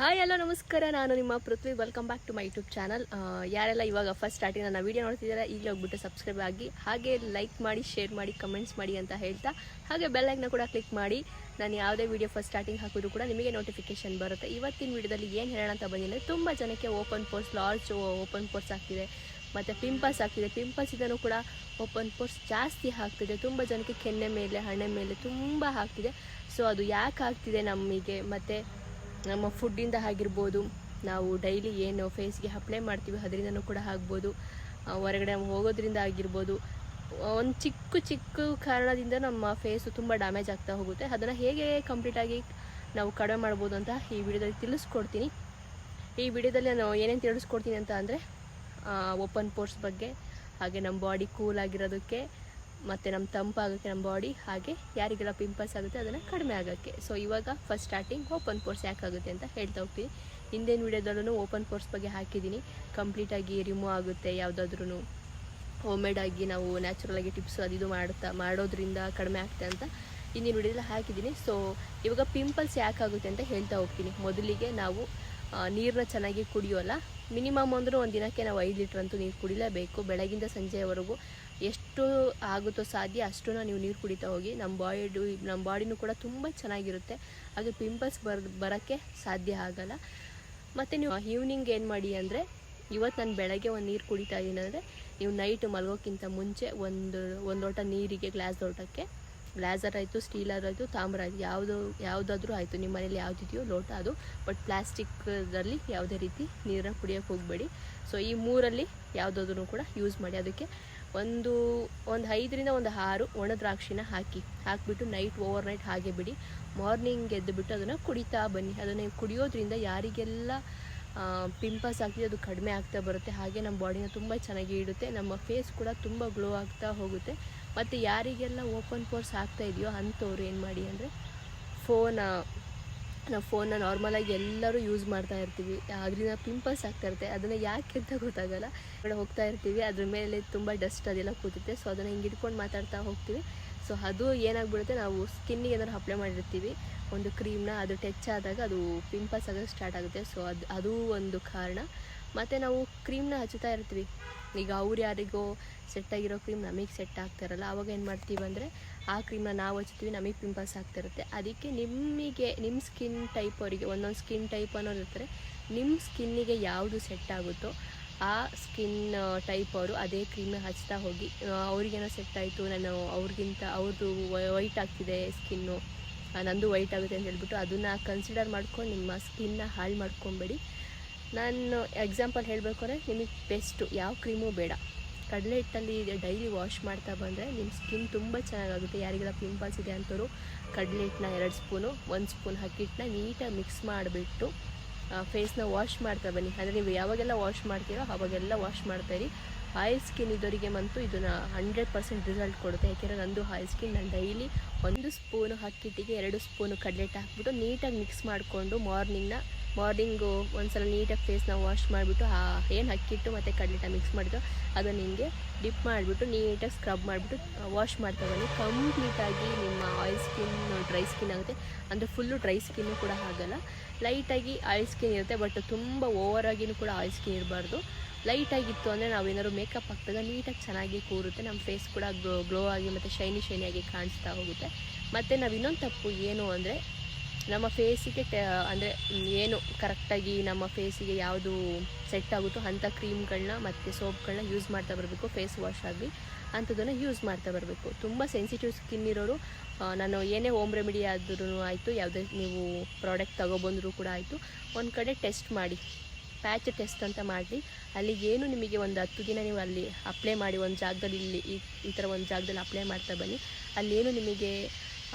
Hi ಎಲ್ಲ ನಮಸ್ಕಾರ. ನಾನು ನಿಮ್ಮ Prithvi. Welcome back to my YouTube channel ಯಾರೆಲ್ಲ ಇವಾಗ ಫಸ್ಟ್ ಸ್ಟಾರ್ಟಿಂಗ್ ನನ್ನ ವೀಡಿಯೋ ನೋಡ್ತಿದ್ದಾರೆ, ಈಗಲೇ ಹೋಗ್ಬಿಟ್ಟು ಸಬ್ಸ್ಕ್ರೈಬ್ ಆಗಿ, ಹಾಗೆ ಲೈಕ್ ಮಾಡಿ ಶೇರ್ ಮಾಡಿ ಕಮೆಂಟ್ಸ್ ಮಾಡಿ ಅಂತ ಹೇಳ್ತಾ, ಹಾಗೆ ಬೆಲ್ಲೈಕ್ನ ಕೂಡ ಕ್ಲಿಕ್ ಮಾಡಿ. ನಾನು ಯಾವುದೇ ವೀಡಿಯೋ ಫಸ್ಟ್ ಸ್ಟಾರ್ಟಿಂಗ್ ಹಾಕಿದ್ರು ಕೂಡ ನಿಮಗೆ ನೋಟಿಫಿಕೇಶನ್ ಬರುತ್ತೆ. ಇವತ್ತಿನ ವೀಡಿಯೋದಲ್ಲಿ ಏನು ಹೇಳೋಣ ಅಂತ ಬಂದಿಲ್ಲ ತುಂಬ ಜನಕ್ಕೆ open pores large open pores ಆಗ್ತಿದೆ, ಮತ್ತು ಪಿಂಪಲ್ಸ್ ಆಗ್ತಿದೆ. ಪಿಂಪಲ್ಸ್ ಇದನ್ನು ಕೂಡ ಓಪನ್ ಪೋರ್ಸ್ ಜಾಸ್ತಿ ಆಗ್ತಿದೆ. ತುಂಬ ಜನಕ್ಕೆ ಕೆನ್ನೆ ಮೇಲೆ, ಹಣೆ ಮೇಲೆ ತುಂಬ ಹಾಕ್ತಿದೆ ಸೊ ಅದು ಯಾಕೆ ಆಗ್ತಿದೆ ನಮಗೆ, ಮತ್ತು ನಮ್ಮ ಫುಡ್ಡಿಂದ ಆಗಿರ್ಬೋದು, ನಾವು ಡೈಲಿ ಏನು ಫೇಸ್ಗೆ ಅಪ್ಲೈ ಮಾಡ್ತೀವಿ ಅದರಿಂದನೂ ಕೂಡ ಆಗ್ಬೋದು. ಹೊರಗಡೆ ಹೋಗೋದ್ರಿಂದ ಆಗಿರ್ಬೋದು. ಒಂದು ಚಿಕ್ಕ ಚಿಕ್ಕ ಕಾರಣದಿಂದ ನಮ್ಮ ಫೇಸು ತುಂಬ ಡ್ಯಾಮೇಜ್ ಆಗ್ತಾ ಹೋಗುತ್ತೆ. ಅದನ್ನು ಹೇಗೆ ಕಂಪ್ಲೀಟಾಗಿ ನಾವು ಕಡಿಮೆ ಮಾಡ್ಬೋದು ಅಂತ ಈ ವಿಡಿಯೋದಲ್ಲಿ ತಿಳಿಸ್ಕೊಡ್ತೀನಿ. ಈ ವಿಡಿಯೋದಲ್ಲಿ ನಾನು ಏನೇನು ತಿಳಿಸ್ಕೊಡ್ತೀನಿ ಅಂತ ಅಂದರೆ ಓಪನ್ ಪೋರ್ಸ್ ಬಗ್ಗೆ, ಹಾಗೆ ನಮ್ಮ ಬಾಡಿ ಕೂಲ್ ಆಗಿರೋದಕ್ಕೆ ಮತ್ತು ನಮ್ಮ ತಂಪಾಗೋಕ್ಕೆ ನಮ್ಮ ಬಾಡಿ ಹಾಗೆ ಯಾರಿಗೆಲ್ಲ ಪಿಂಪಲ್ಸ್ ಆಗುತ್ತೆ ಅದನ್ನು ಕಡಿಮೆ ಆಗೋಕ್ಕೆ. ಸೊ ಇವಾಗ ಫಸ್ಟ್ ಸ್ಟಾರ್ಟಿಂಗ್ ಓಪನ್ ಪೋರ್ಸ್ ಯಾಕಾಗುತ್ತೆ ಅಂತ ಹೇಳ್ತಾ ಹೋಗ್ತೀನಿ. ಹಿಂದಿನ ವಿಡಿಯೋದಲ್ಲೂ ಓಪನ್ ಪೋರ್ಸ್ ಬಗ್ಗೆ ಹಾಕಿದ್ದೀನಿ. ಕಂಪ್ಲೀಟಾಗಿ ರಿಮೂವ್ ಆಗುತ್ತೆ ಯಾವುದಾದ್ರೂ ಹೋಮ್ಮೇಡಾಗಿ ನಾವು ನ್ಯಾಚುರಲ್ ಆಗಿ ಟಿಪ್ಸ್ ಅದು ಇದು ಮಾಡುತ್ತಾ, ಮಾಡೋದ್ರಿಂದ ಕಡಿಮೆ ಆಗ್ತದೆ ಅಂತ ಹಿಂದಿನ ವಿಡಿಯೋದಲ್ಲಿ ಹಾಕಿದ್ದೀನಿ. ಸೊ ಇವಾಗ ಪಿಂಪಲ್ಸ್ ಯಾಕಾಗುತ್ತೆ ಅಂತ ಹೇಳ್ತಾ ಹೋಗ್ತೀನಿ. ಮೊದಲಿಗೆ ನಾವು ನೀರನ್ನ ಚೆನ್ನಾಗಿ ಕುಡಿಯೋಲ್ಲ. ಮಿನಿಮಮ್ ಅಂದರೂ ಒಂದು ದಿನಕ್ಕೆ ನಾವು ಐದು ಲೀಟ್ರ್ ಅಂತೂ ನೀರು ಕುಡಿಲೇಬೇಕು. ಬೆಳಗಿಂದ ಸಂಜೆವರೆಗೂ ಎಷ್ಟು ಆಗುತ್ತೋ ಸಾಧ್ಯ ಅಷ್ಟು ನೀವು ನೀರು ಕುಡಿತಾ ಹೋಗಿ. ನಮ್ಮ ಬಾಡಿ ನಮ್ಮ ಬಾಡಿನೂ ಕೂಡ ತುಂಬ ಚೆನ್ನಾಗಿರುತ್ತೆ. ಹಾಗೆ ಪಿಂಪಲ್ಸ್ ಬರ್, ಬರೋಕ್ಕೆ ಸಾಧ್ಯ ಆಗಲ್ಲ. ಮತ್ತು ನೀವು ಈವ್ನಿಂಗ್ ಏನು ಮಾಡಿ ಅಂದರೆ ಇವತ್ತು ನಾನು ಬೆಳಗ್ಗೆ ಒಂದು ನೀರು ಕುಡಿತಾ ಇದ್ದೀನಿ ಅಂದರೆ ನೀವು ನೈಟ್ ಮಲಗೋಕ್ಕಿಂತ ಮುಂಚೆ ಒಂದು ಒಂದು ಲೋಟ ನೀರಿಗೆ ಗ್ಲಾಸ್ ಲೋಟಕ್ಕೆ ಗ್ಲಾಸರ್ ಆಯಿತು, ಸ್ಟೀಲರ್ ಆಯಿತು, ತಾಮ್ರ ಆಯಿತು, ಯಾವುದು, ಯಾವುದಾದ್ರೂ ಆಯಿತು. ನಿಮ್ಮ ಮನೇಲಿ ಯಾವುದಿದೆಯೋ ಲೋಟ ಅದು. ಬಟ್ ಪ್ಲಾಸ್ಟಿಕ್ದಲ್ಲಿ ಯಾವುದೇ ರೀತಿ ನೀರನ್ನು ಕುಡಿಯೋಕ್ಕೆ ಹೋಗಬೇಡಿ. ಸೊ ಈ ಮೂರಲ್ಲಿ ಯಾವುದಾದ್ರೂ ಕೂಡ ಯೂಸ್ ಮಾಡಿ. ಅದಕ್ಕೆ ಒಂದು ಒಂದು ಐದರಿಂದ ಒಂದು ಆರು ಒಣ ದ್ರಾಕ್ಷಿನ ಹಾಕಿ. ಹಾಕಿಬಿಟ್ಟು ನೈಟ್ ಓವರ್ ನೈಟ್ ಹಾಗೆ ಬಿಡಿ. ಮಾರ್ನಿಂಗ್ ಎದ್ದುಬಿಟ್ಟು ಅದನ್ನು ಕುಡಿತಾ ಬನ್ನಿ. ಅದನ್ನು ಕುಡಿಯೋದ್ರಿಂದ ಯಾರಿಗೆಲ್ಲ ಪಿಂಪಲ್ಸ್ ಆಗ್ತಿದೆ, ಅದು ಕಡಿಮೆ ಆಗ್ತಾ ಬರುತ್ತೆ. ಹಾಗೆ ನಮ್ಮ ಬಾಡಿನ ತುಂಬ ಚೆನ್ನಾಗಿ ಇಡುತ್ತೆ. ನಮ್ಮ ಫೇಸ್ ಕೂಡ ತುಂಬ ಗ್ಲೋ ಆಗ್ತಾ ಹೋಗುತ್ತೆ. ಮತ್ತು ಯಾರಿಗೆಲ್ಲ ಓಪನ್ ಪೋರ್ಸ್ ಆಗ್ತಾ ಇದೆಯೋ ಅಂಥವ್ರು ಏನು ಮಾಡಿ ಅಂದರೆ ಫೋನ, ನಾವು ಫೋನ್ನ ನಾರ್ಮಲಾಗಿ ಎಲ್ಲರೂ ಯೂಸ್ ಮಾಡ್ತಾ ಇರ್ತೀವಿ. ಅದರಿಂದ ಪಿಂಪಲ್ಸ್ ಆಗ್ತಾ ಇರುತ್ತೆ. ಅದನ್ನು ಯಾಕೆ ಅಂತ ಗೊತ್ತಾಗಲ್ಲ. ಕಡೆ ಹೋಗ್ತಾ ಇರ್ತೀವಿ. ಅದ್ರ ಮೇಲೆ ತುಂಬ ಡಸ್ಟ್ ಅದೆಲ್ಲ ಕೂತಿರುತ್ತೆ. ಸೊ ಅದನ್ನು ಹಿಂಗೆ ಇಟ್ಕೊಂಡು ಮಾತಾಡ್ತಾ ಹೋಗ್ತೀವಿ. ಸೊ ಅದು ಏನಾಗ್ಬಿಡುತ್ತೆ, ನಾವು ಸ್ಕಿನ್ನಿಗೆ ಏನಾದ್ರು ಅಪ್ಲೈ ಮಾಡಿರ್ತೀವಿ. ಒಂದು ಕ್ರೀಮ್ನ ಅದು ಟಚ್ ಆದಾಗ ಅದು ಪಿಂಪಲ್ಸ್ ಆಗೋದು ಸ್ಟಾರ್ಟ್ ಆಗುತ್ತೆ. ಸೊ ಅದು ಅದು ಒಂದು ಕಾರಣ. ಮತ್ತು ನಾವು ಕ್ರೀಮ್ನ ಹಚ್ಚುತ್ತಾ ಇರ್ತೀವಿ. ಈಗ ಅವ್ರು ಯಾರಿಗೋ ಸೆಟ್ ಆಗಿರೋ ಕ್ರೀಮ್ ನಮಗೆ ಸೆಟ್ ಆಗ್ತಿರಲ್ಲ ಆವಾಗ ಏನು ಮಾಡ್ತೀವಿ ಅಂದರೆ ಆ ಕ್ರೀಮ್ನ ನಾವು ಹಚ್ತೀವಿ ನಮಗೆ ಪಿಂಪಲ್ಸ್ ಆಗ್ತಿರುತ್ತೆ. ಅದಕ್ಕೆ ನಿಮಗೆ ನಿಮ್ಮ ಸ್ಕಿನ್ ಟೈಪ್ ಅವರಿಗೆ, ಒಂದೊಂದು ಸ್ಕಿನ್ ಟೈಪ್ ಅನ್ನೋದು ಇರ್ತಾರೆ ನಿಮ್ಮ ಸ್ಕಿನ್ನಿಗೆ ಯಾವುದು ಸೆಟ್ ಆಗುತ್ತೋ ಆ ಸ್ಕಿನ್ ಟೈಪ್ ಅವರು ಅದೇ ಕ್ರೀಮ್ನ ಹಚ್ತಾ ಹೋಗಿ ಅವ್ರಿಗೇನೋ ಸೆಟ್ ಆಯಿತು, ನಾನು ಅವ್ರಿಗಿಂತ ಅವ್ರದ್ದು ವೈಟ್ ಆಗ್ತಿದೆ ಸ್ಕಿನ್ನು ನಂದು ವೈಟ್ ಆಗುತ್ತೆ ಅಂತ ಹೇಳ್ಬಿಟ್ಟು ಅದನ್ನು ಕನ್ಸಿಡರ್ ಮಾಡ್ಕೊಂಡು ನಿಮ್ಮ ಸ್ಕಿನ್ನ ಹಾಳು ಮಾಡ್ಕೊಬೇಡಿ. ನಾನು ಎಕ್ಸಾಂಪಲ್ ಹೇಳಬೇಕು ಅಂದರೆ ನಿಮಗೆ ಬೆಸ್ಟು ಯಾವ ಕ್ರೀಮು ಬೇಡ. ಕಡಲೆ ಹಿಟ್ಟಲ್ಲಿ ಡೈಲಿ ವಾಶ್ ಮಾಡ್ತಾ ಬಂದರೆ ನಿಮ್ಮ ಸ್ಕಿನ್ ತುಂಬ ಚೆನ್ನಾಗಾಗುತ್ತೆ. ಯಾರಿಗೆಲ್ಲ ಪಿಂಪಲ್ಸ್ ಇದೆ ಅಂಥವ್ರು ಕಡಲೆ ಹಿಟ್ಟನ್ನ ಎರಡು ಸ್ಪೂನು ಒಂದು ಸ್ಪೂನ್ ಹಿಟ್ಟನ್ನ ನೀಟಾಗಿ ಮಿಕ್ಸ್ ಮಾಡಿಬಿಟ್ಟು ಫೇಸ್ನ ವಾಶ್ ಮಾಡ್ತಾ ಬನ್ನಿ. ಅಂದರೆ ನೀವು ಯಾವಾಗೆಲ್ಲ ವಾಶ್ ಮಾಡ್ತೀರೋ ಅವಾಗೆಲ್ಲ ವಾಶ್ ಮಾಡ್ತಾಯಿರಿ ಆಯಿಲ್ ಸ್ಕಿನ್ ಇದ್ದವರಿಗೆ ಮಂತು ಇದನ್ನು ಹಂಡ್ರೆಡ್ ಪರ್ಸೆಂಟ್ ರಿಸಲ್ಟ್ ಕೊಡುತ್ತೆ. ಯಾಕೆಂದರೆ ನಂದು ಆಯಿಲ್ ಸ್ಕಿನ್ ನಾನು ಡೈಲಿ ಒಂದು ಸ್ಪೂನು ಹಿಟ್ಟಿಗೆ ಎರಡು ಸ್ಪೂನು ಕಡಲೆಟ್ಟು ಹಾಕ್ಬಿಟ್ಟು ನೀಟಾಗಿ ಮಿಕ್ಸ್ ಮಾಡಿಕೊಂಡು ಮಾರ್ನಿಂಗ್ನ ಮಾರ್ನಿಂಗು ಒಂದ್ಸಲ ನೀಟಾಗಿ ಫೇಸ್ನ ವಾಶ್ ಮಾಡಿಬಿಟ್ಟು, ಆ ಏನು ಅಕ್ಕಿಟ್ಟು ಮತ್ತು ಕಡಲೆಟ ಮಿಕ್ಸ್ ಮಾಡಿದ್ರು, ಅದನ್ನು ನಿಮಗೆ ಡಿಪ್ ಮಾಡಿಬಿಟ್ಟು, ನೀಟಾಗಿ ಸ್ಕ್ರಬ್ ಮಾಡಿಬಿಟ್ಟು ವಾಶ್ ಮಾಡ್ತಾ ಬನ್ನಿ. ಕಂಪ್ಲೀಟಾಗಿ ನಿಮ್ಮ ಆಯಿಲ್ ಸ್ಕಿನ್ ಡ್ರೈ ಸ್ಕಿನ್ ಆಗುತ್ತೆ. ಅಂದರೆ ಫುಲ್ಲು ಡ್ರೈ ಸ್ಕಿನ್ನು ಕೂಡ ಆಗಲ್ಲ. ಲೈಟಾಗಿ ಆಯಿಲ್ ಸ್ಕಿನ್ ಇರುತ್ತೆ ಬಟ್ ತುಂಬ ಓವರಾಗಿನೂ ಕೂಡ ಆಯಿಲ್ ಸ್ಕಿನ್ ಇರಬಾರ್ದು. ಲೈಟಾಗಿತ್ತು ಅಂದರೆ ನಾವೇನಾದ್ರು ಮೇಕಪ್ ಹಾಕಿದಾಗ ನೀಟಾಗಿ ಚೆನ್ನಾಗಿ ಕೂರುತ್ತೆ. ನಮ್ಮ ಫೇಸ್ ಕೂಡ ಗ್ಲೋ ಆಗಿ ಮತ್ತು ಶೈನಿ ಶೈನಿಯಾಗಿ ಕಾಣಿಸ್ತಾ ಹೋಗುತ್ತೆ. ಮತ್ತು ನಾವು ಇನ್ನೊಂದು ತಪ್ಪು ಏನು ಅಂದರೆ ನಮ್ಮ ಫೇಸಿಗೆ ಟ ಅಂದರೆ ಏನು ಕರೆಕ್ಟಾಗಿ ನಮ್ಮ ಫೇಸಿಗೆ ಯಾವುದು ಸೆಟ್ ಆಗುತ್ತೋ ಅಂಥ ಕ್ರೀಮ್ಗಳನ್ನ ಮತ್ತು ಸೋಪ್ಗಳನ್ನ ಯೂಸ್ ಮಾಡ್ತಾ ಬರಬೇಕು ಫೇಸ್ ವಾಶ್ ಆಗಲಿ ಅಂಥದ್ದನ್ನು ಯೂಸ್ ಮಾಡ್ತಾ ಬರಬೇಕು. ತುಂಬ ಸೆನ್ಸಿಟಿವ್ ಸ್ಕಿನ್ ಇರೋರು ನಾನು ಏನೇ ಹೋಮ್ ರೆಮಿಡಿ ಆದ್ರೂ ಆಯಿತು, ಯಾವುದೇ ನೀವು ಪ್ರಾಡಕ್ಟ್ ತೊಗೊಬಂದರೂ ಕೂಡ ಆಯಿತು, ಒಂದು ಕಡೆ ಟೆಸ್ಟ್ ಮಾಡಿ ಪ್ಯಾಚ್ ಟೆಸ್ಟ್ ಅಂತ ಮಾಡಿ ಅಲ್ಲಿ ಏನು ನಿಮಗೆ ಒಂದು ಹತ್ತು ದಿನ ನೀವು ಅಲ್ಲಿ ಅಪ್ಲೈ ಮಾಡಿ, ಒಂದು ಜಾಗದಲ್ಲಿ ಇಲ್ಲಿ ಈ ಈ ಥರ ಒಂದು ಜಾಗದಲ್ಲಿ ಅಪ್ಲೈ ಮಾಡ್ತಾ ಬನ್ನಿ. ಅಲ್ಲೇನು ನಿಮಗೆ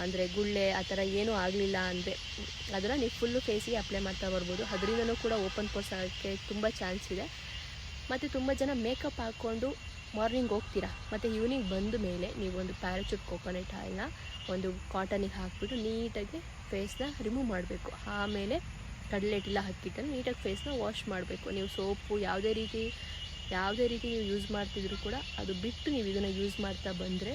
ಅಂದರೆ ಗುಳ್ಳೆ ಆ ಥರ ಏನೂ ಆಗಲಿಲ್ಲ ಅಂದರೆ ಅದನ್ನು ನೀವು ಫುಲ್ಲು ಫೇಸಿಗೆ ಅಪ್ಲೈ ಮಾಡ್ತಾ ಬರ್ಬೋದು. ಅದರಿಂದನೂ ಕೂಡ ಓಪನ್ ಪೋರ್ಸ್ ಆಗೋಕ್ಕೆ ತುಂಬ ಚಾನ್ಸ್ ಇದೆ. ಮತ್ತು ತುಂಬ ಜನ ಮೇಕಪ್ ಹಾಕ್ಕೊಂಡು ಮಾರ್ನಿಂಗ್ ಹೋಗ್ತೀರಾ? ಮತ್ತು ಈವ್ನಿಂಗ್ ಬಂದ ಮೇಲೆ ನೀವು ಒಂದು ಪ್ಯಾರಾಚೂಟ್ ಕೋಕೋನಟ್ ಆಯಿಲ್ನ ಒಂದು ಕಾಟನಿಗೆ ಹಾಕಿಬಿಟ್ಟು ನೀಟಾಗಿ ಫೇಸ್ನ ರಿಮೂವ್ ಮಾಡಬೇಕು. ಆಮೇಲೆ ಕಡಲೆ ಹಾಕಿಟ್ಟು ನೀಟಾಗಿ ಫೇಸ್ನ ವಾಶ್ ಮಾಡಬೇಕು. ನೀವು ಸೋಪು ಯಾವುದೇ ರೀತಿ ಯಾವುದೇ ರೀತಿ ನೀವು ಯೂಸ್ ಮಾಡ್ತಿದ್ರು ಕೂಡ ಅದು ಬಿಟ್ಟು ನೀವು ಇದನ್ನು ಯೂಸ್ ಮಾಡ್ತಾ ಬಂದರೆ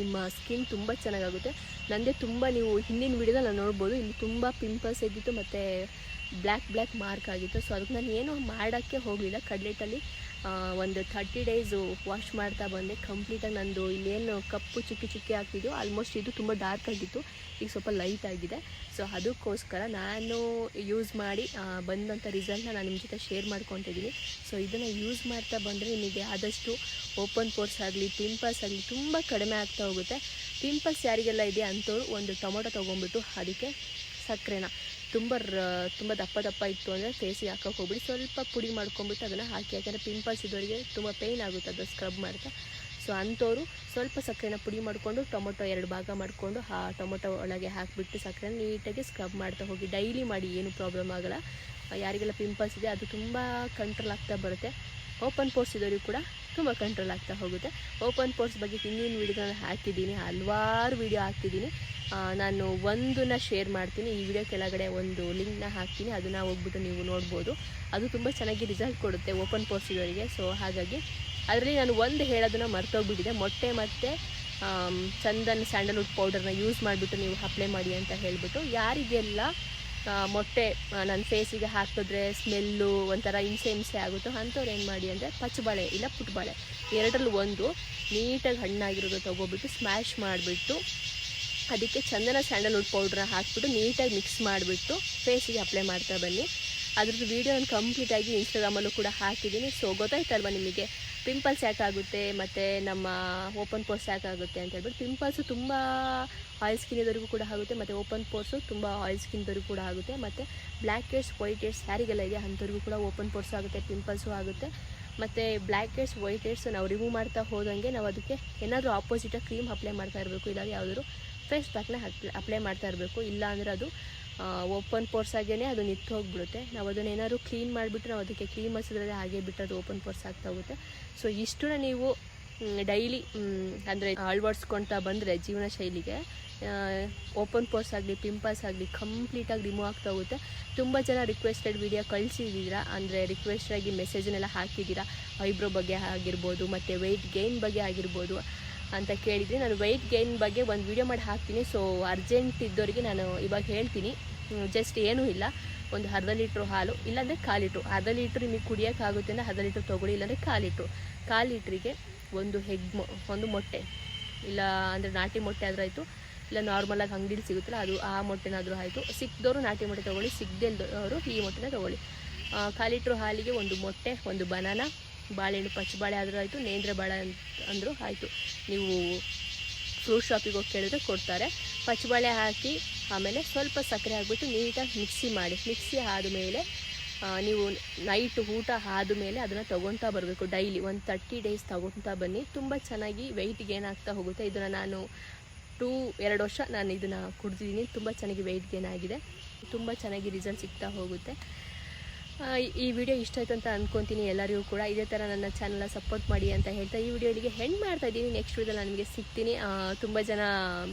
ನಿಮ್ಮ ಸ್ಕಿನ್ ತುಂಬ ಚೆನ್ನಾಗಾಗುತ್ತೆ. ನನಗೆ ತುಂಬ ನೀವು ಹಿಂದಿನ ವಿಡಿಯೋದಲ್ಲಿ ನಾನು ನೋಡ್ಬೋದು, ಇಲ್ಲಿ ತುಂಬ ಪಿಂಪಲ್ಸ್ ಇದ್ದಿತ್ತು ಮತ್ತು ಬ್ಲ್ಯಾಕ್ ಬ್ಲ್ಯಾಕ್ ಮಾರ್ಕ್ ಆಗಿತ್ತು. ಸೊ ಅದಕ್ಕೆ ನಾನು ಏನು ಮಾಡೋಕ್ಕೆ ಹೋಗಲಿಲ್ಲ ಕಡ್ಲೆಟಲ್ಲಿ ಒಂದು ಥರ್ಟಿ ಡೇಸು ವಾಶ್ ಮಾಡ್ತಾ ಬಂದೆ. ಕಂಪ್ಲೀಟಾಗಿ ನಂದು ಇಲ್ಲೇನು ಕಪ್ಪು ಚುಕ್ಕಿ ಚುಕ್ಕಿ ಆಗ್ತಿದ್ಯೋ ಆಲ್ಮೋಸ್ಟ್ ಇದು ತುಂಬ ಡಾರ್ಕ್ ಆಗಿತ್ತು. ಈಗ ಸ್ವಲ್ಪ ಲೈಟ್ ಆಗಿದೆ. ಸೊ ಅದಕ್ಕೋಸ್ಕರ ನಾನು ಯೂಸ್ ಮಾಡಿ ಬಂದಂಥ ರಿಸಲ್ಟ್ನ ನಾನು ನಿಮ್ಮ ಜೊತೆ ಶೇರ್ ಮಾಡ್ಕೊತಿದ್ದೀನಿ ಸೊ ಇದನ್ನು ಯೂಸ್ ಮಾಡ್ತಾ ಬಂದರೆ ನಿಮಗೆ ಆದಷ್ಟು ಓಪನ್ ಪೋರ್ಸ್ ಆಗಲಿ ಪಿಂಪಲ್ಸ್ ಆಗಲಿ ತುಂಬ ಕಡಿಮೆ ಆಗ್ತಾ ಹೋಗುತ್ತೆ. ಪಿಂಪಲ್ಸ್ ಯಾರಿಗೆಲ್ಲ ಇದೆ ಅಂಥವ್ರು ಒಂದು ಟೊಮೊಟೊ ತೊಗೊಂಬಿಟ್ಟು ಅದಕ್ಕೆ ಸಕ್ಕರೆನ. ತುಂಬ ತುಂಬ ದಪ್ಪ ದಪ್ಪ ಇತ್ತು ಅಂದರೆ ಫೇಸಿಗೆ ಹಾಕೋಕೆ ಹೋಗ್ಬಿಡಿ. ಸ್ವಲ್ಪ ಪುಡಿ ಮಾಡ್ಕೊಂಬಿಟ್ಟು ಅದನ್ನು ಹಾಕಿ, ಯಾಕೆಂದರೆ ಪಿಂಪಲ್ಸ್ ಇದ್ದವರಿಗೆ ತುಂಬ ಪೇಯ್ನ್ ಆಗುತ್ತೆ ಅದು ಸ್ಕ್ರಬ್ ಮಾಡ್ತಾ. ಸೊ ಅಂಥವ್ರು ಸ್ವಲ್ಪ ಸಕ್ಕರೆನ ಪುಡಿ ಮಾಡಿಕೊಂಡು, ಟೊಮೊಟೊ ಎರಡು ಭಾಗ ಮಾಡಿಕೊಂಡು ಆ ಟೊಮೊಟೊ ಒಳಗೆ ಹಾಕಿಬಿಟ್ಟು ಸಕ್ಕರೆನ ನೀಟಾಗಿ ಸ್ಕ್ರಬ್ ಮಾಡ್ತಾ ಹೋಗಿ. ಡೈಲಿ ಮಾಡಿ ಏನು ಪ್ರಾಬ್ಲಮ್ ಆಗೋಲ್ಲ. ಯಾರಿಗೆಲ್ಲ ಪಿಂಪಲ್ಸ್ ಇದೆ, ಅದು ತುಂಬ ಕಂಟ್ರೋಲ್ ಆಗ್ತಾ ಬರುತ್ತೆ. ಓಪನ್ ಪೋರ್ಸ್ ಇದ್ದವ್ರಿಗೆ ಕೂಡ ತುಂಬ ಕಂಟ್ರೋಲ್ ಆಗ್ತಾ ಹೋಗುತ್ತೆ. ಓಪನ್ ಪೋರ್ಸ್ ಬಗ್ಗೆ ಹಿಂದಿನ ವೀಡಿಯೋಗಳನ್ನ ಹಾಕಿದ್ದೀನಿ, ಹಲವಾರು ವೀಡಿಯೋ ಹಾಕಿದ್ದೀನಿ. ನಾನು ಒಂದನ್ನ ಶೇರ್ ಮಾಡ್ತೀನಿ. ಈ ವಿಡಿಯೋ ಕೆಳಗಡೆ ಒಂದು ಲಿಂಕ್ನ ಹಾಕ್ತೀನಿ. ಅದನ್ನು ಹೋಗ್ಬಿಟ್ಟು ನೀವು ನೋಡ್ಬೋದು. ಅದು ತುಂಬ ಚೆನ್ನಾಗಿ ರಿಸಲ್ಟ್ ಕೊಡುತ್ತೆ ಓಪನ್ ಪೋರ್ಸ್ ಇರೋರಿಗೆ. ಸೊ ಹಾಗಾಗಿ ಅದರಲ್ಲಿ ನಾನು ಒಂದು ಹೇಳೋದನ್ನ ಮರ್ತೋಗ್ಬಿಟ್ಟಿದೆ. ಮೊಟ್ಟೆ ಮತ್ತು ಚಂದನ್ ಸ್ಯಾಂಡಲ್ವುಡ್ ಪೌಡರ್ನ ಯೂಸ್ ಮಾಡಿಬಿಟ್ಟು ನೀವು ಅಪ್ಲೈ ಮಾಡಿ ಅಂತ ಹೇಳಿಬಿಟ್ಟು, ಯಾರಿಗೆಲ್ಲ ಮೊಟ್ಟೆ ನನ್ನ ಫೇಸಿಗೆ ಹಾಕಿದ್ರೆ ಸ್ಮೆಲ್ಲು ಒಂಥರ ಹಿಂಸೆ ಹಿಂಸೆ ಆಗುತ್ತೋ ಅಂಥವ್ರು ಏನು ಮಾಡಿ ಅಂದರೆ ಪಚ್ಚಬಾಳೆ ಇಲ್ಲ ಪುಟ್ಬಾಳೆ. ಎರಡರಲ್ಲಿ ಒಂದು, ನೀಟಾಗಿ ಹಣ್ಣಾಗಿರೋದು ತೊಗೊಬಿಟ್ಟು ಸ್ಮ್ಯಾಶ್ ಮಾಡಿಬಿಟ್ಟು ಅದಕ್ಕೆ ಚಂದನ ಸ್ಯಾಂಡಲ್ವುಡ್ ಪೌಡ್ರನ್ನ ಹಾಕಿಬಿಟ್ಟು ನೀಟಾಗಿ ಮಿಕ್ಸ್ ಮಾಡಿಬಿಟ್ಟು ಫೇಸಿಗೆ ಅಪ್ಲೈ ಮಾಡ್ತಾ ಬನ್ನಿ. ಅದ್ರದ್ದು ವೀಡಿಯೋ ನಾನು ಕಂಪ್ಲೀಟಾಗಿ ಇನ್ಸ್ಟಾಗ್ರಾಮಲ್ಲೂ ಕೂಡ ಹಾಕಿದ್ದೀನಿ. ಸೊ ಗೊತ್ತಾಯ್ತಲ್ವ ನಿಮಗೆ? ಪಿಂಪಲ್ಸ್ ಯಾಕಾಗುತ್ತೆ ಮತ್ತು ನಮ್ಮ ಓಪನ್ ಪೋರ್ಸ್ ಯಾಕಾಗುತ್ತೆ ಅಂತ ಹೇಳ್ಬಿಟ್ಟು ಪಿಂಪಲ್ಸು ತುಂಬ ಆಯಿಲ್ ಸ್ಕಿನ್ ಇದ್ದವರಿಗೂ ಕೂಡ ಆಗುತ್ತೆ, ಮತ್ತು ಓಪನ್ ಪೋರ್ಸು ತುಂಬ ಆಯಿಲ್ ಸ್ಕಿನ್ ಇದ್ದವರಿಗೂ ಕೂಡ ಆಗುತ್ತೆ, ಮತ್ತು ಬ್ಲ್ಯಾಕ್ ಏರ್ಸ್ ವೈಟ್ ಏರ್ಸ್ ಯಾರಿಗೆಲ್ಲ ಇದೆ, ಅಂಥವ್ರಿಗೂ ಕೂಡ ಓಪನ್ ಪೋರ್ಸ್ ಆಗುತ್ತೆ ಪಿಂಪಲ್ಸು ಆಗುತ್ತೆ. ಮತ್ತು ಬ್ಲ್ಯಾಕ್ ಏರ್ಸ್ ವೈಟ್ ಏರ್ಸ್ ನಾವು ರಿಮೂವ್ ಮಾಡ್ತಾ ಹೋದಂಗೆ ನಾವು ಅದಕ್ಕೆ ಏನಾದರೂ ಆಪೋಸಿಟಾಗಿ ಕ್ರೀಮ್ ಅಪ್ಲೈ ಮಾಡ್ತಾ ಇರಬೇಕು ಇಲ್ಲ ಯಾವುದಾದ್ರು ಫೇಸ್ ಪ್ಯಾಕ್ನ ಅಪ್ಲೈ ಮಾಡ್ತಾ ಇರಬೇಕು, ಇಲ್ಲಾಂದರೆ ಅದು ಓಪನ್ ಪೋರ್ಸ್ ಆಗೇ ಅದು ನಿತ್ತು ಹೋಗ್ಬಿಡುತ್ತೆ. ನಾವು ಅದನ್ನ ಏನಾದ್ರು ಕ್ಲೀನ್ ಮಾಡಿಬಿಟ್ರೆ ನಾವು ಅದಕ್ಕೆ ಕ್ಲೀನ್ ಮಾಡಿಸಿದ್ರೆ ಹಾಗೆ ಬಿಟ್ಟರೆ ಅದು ಓಪನ್ ಪೋರ್ಸ್ ಆಗ್ತಾ ಹೋಗುತ್ತೆ. ಸೊ ಇಷ್ಟನ್ನ ನೀವು ಡೈಲಿ ಅಂದರೆ ಅಳವಡಿಸ್ಕೊಳ್ತಾ ಬಂದರೆ ಜೀವನ ಶೈಲಿಗೆ ಓಪನ್ ಪೋರ್ಸ್ ಆಗಲಿ ಪಿಂಪಲ್ಸ್ ಆಗಲಿ ಕಂಪ್ಲೀಟಾಗಿ ರಿಮೂವ್ ಆಗ್ತಾ ಹೋಗುತ್ತೆ. ತುಂಬ ಜನ ರಿಕ್ವೆಸ್ಟೆಡ್ ವಿಡಿಯೋ ಕಳಿಸಿದ್ದೀರಾ? ಅಂದರೆ ರಿಕ್ವೆಸ್ಟಾಗಿ ಮೆಸೇಜನ್ನೆಲ್ಲ ಹಾಕಿದ್ದೀರಾ? ಐಬ್ರೋ ಬಗ್ಗೆ ಆಗಿರ್ಬೋದು, ಮತ್ತು ವೆಯ್ಟ್ ಗೇನ್ ಬಗ್ಗೆ ಆಗಿರ್ಬೋದು. ಅಂತ ಕೇಳಿದ್ರಿ ನಾನು ವೆಯ್ಟ್ ಗೇನ್ ಬಗ್ಗೆ ಒಂದು ವಿಡಿಯೋ ಮಾಡಿ ಹಾಕ್ತೀನಿ. ಸೊ ಅರ್ಜೆಂಟ್ ಇದ್ದವರಿಗೆ ನಾನು ಇವಾಗ ಹೇಳ್ತೀನಿ. ಜಸ್ಟ್ ಏನೂ ಇಲ್ಲ. ಒಂದು ಅರ್ಧ ಲೀಟ್ರು ಹಾಲು, ಇಲ್ಲಾಂದರೆ ಕಾಲು ಲೀಟ್ರು ಅರ್ಧ ಲೀಟ್ರ್ ನಿಮಗೆ ಕುಡಿಯೋಕ್ಕಾಗುತ್ತೆ ಅಂದರೆ ಅರ್ಧ ಲೀಟ್ರ್ ತೊಗೊಳ್ಳಿ, ಇಲ್ಲಾಂದರೆ ಕಾಲು ಲೀಟ್ರು ಕಾಲು ಲೀಟ್ರಿಗೆ ಒಂದು ಹೆಗ್ ಒಂದು ಮೊಟ್ಟೆ. ಇಲ್ಲ ಅಂದರೆ ನಾಟಿ ಮೊಟ್ಟೆ ಆದರೂ ಆಯಿತು. ಇಲ್ಲ ನಾರ್ಮಲಾಗಿ ಅಂಗಡಿಲಿ ಸಿಗುತ್ತಲ್ಲ, ಅದು ಆ ಮೊಟ್ಟೆನಾದರೂ ಆಯಿತು. ಸಿಕ್ಕಿದವರು ನಾಟಿ ಮೊಟ್ಟೆ ತೊಗೊಳ್ಳಿ ಸಿಗದೆ ಈ ಮೊಟ್ಟೆನ ತೊಗೊಳ್ಳಿ. ಕಾಲು ಲೀಟ್ರ್ ಹಾಲಿಗೆ ಒಂದು ಮೊಟ್ಟೆ, ಒಂದು ಬನಾನ ಬಾಳೆಹಣ್ಣು ಪಚ್ಚಬಾಳೆ ಆದರೂ ಆಯಿತು, ನೇಂದ್ರ ಬಾಳೆ ಅಂತ ಅಂದರೂ ಆಯಿತು. ನೀವು ಫ್ರೂಟ್ ಶಾಪಿಗೆ ಹೋಗಿ ಕೇಳಿದ್ರೆ ಕೊಡ್ತಾರೆ. ಪಚ್ಚಬಾಳೆ ಹಾಕಿ ಆಮೇಲೆ ಸ್ವಲ್ಪ ಸಕ್ಕರೆ ಹಾಕ್ಬಿಟ್ಟು ನೀಟಾಗಿ ಮಿಕ್ಸಿ ಮಾಡಿ. ಮಿಕ್ಸಿ ಆದಮೇಲೆ ನೀವು ನೈಟ್ ಊಟ ಆದಮೇಲೆ ಅದನ್ನು ತೊಗೊತಾ ಬರಬೇಕು ಡೈಲಿ ಒಂದು ತರ್ಟಿ ಡೇಸ್ ತೊಗೊತಾ ಬನ್ನಿ. ತುಂಬ ಚೆನ್ನಾಗಿ ವೆಯ್ಟ್ ಗೇನ್ ಹೋಗುತ್ತೆ. ಇದನ್ನು ನಾನು ಟೂ ಎರಡು ವರ್ಷ ನಾನು ಇದನ್ನು ಕುಡ್ದಿದ್ದೀನಿ. ತುಂಬ ಚೆನ್ನಾಗಿ ವೆಯ್ಟ್ ಗೇನ್ ಆಗಿದೆ. ತುಂಬ ಚೆನ್ನಾಗಿ ರಿಸಲ್ಟ್ ಸಿಗ್ತಾ ಹೋಗುತ್ತೆ. ಈ ವಿಡಿಯೋ ಇಷ್ಟ ಆಯ್ತು ಅಂತ ಅಂದ್ಕೊತೀನಿ ಎಲ್ಲರಿಗೂ ಕೂಡ ಇದೇ ಥರ ನನ್ನ ಚಾನಲ್ನ ಸಪೋರ್ಟ್ ಮಾಡಿ ಅಂತ ಹೇಳ್ತಾ ಈ ವಿಡಿಯೋ ಇಲ್ಲಿಗೆ ಹೆಣ್ಣು ಮಾಡ್ತಾ ಇದ್ದೀನಿ. ನೆಕ್ಸ್ಟ್ ವಿಡಿಯೋದಲ್ಲಿ ನಾನು ನಿಮಗೆ ಸಿಗ್ತೀನಿ. ತುಂಬ ಜನ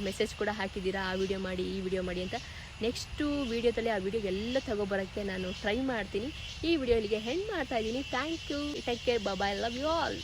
ಮೆಸೇಜ್ ಕೂಡ ಹಾಕಿದ್ದೀರಾ. ಆ ವಿಡಿಯೋ ಮಾಡಿ, ಈ ವಿಡಿಯೋ ಮಾಡಿ ಅಂತ. ನೆಕ್ಸ್ಟು ವಿಡಿಯೋದಲ್ಲಿ ಆ ವಿಡಿಯೋ ಎಲ್ಲ ತಗೊಬರೋಕ್ಕೆ ನಾನು ಟ್ರೈ ಮಾಡ್ತೀನಿ. ಈ ವಿಡಿಯೋ ಇಲ್ಲಿಗೆ ಹೆಣ್ಣು ಮಾಡ್ತಾ ಇದ್ದೀನಿ. Thank you take care bye love you all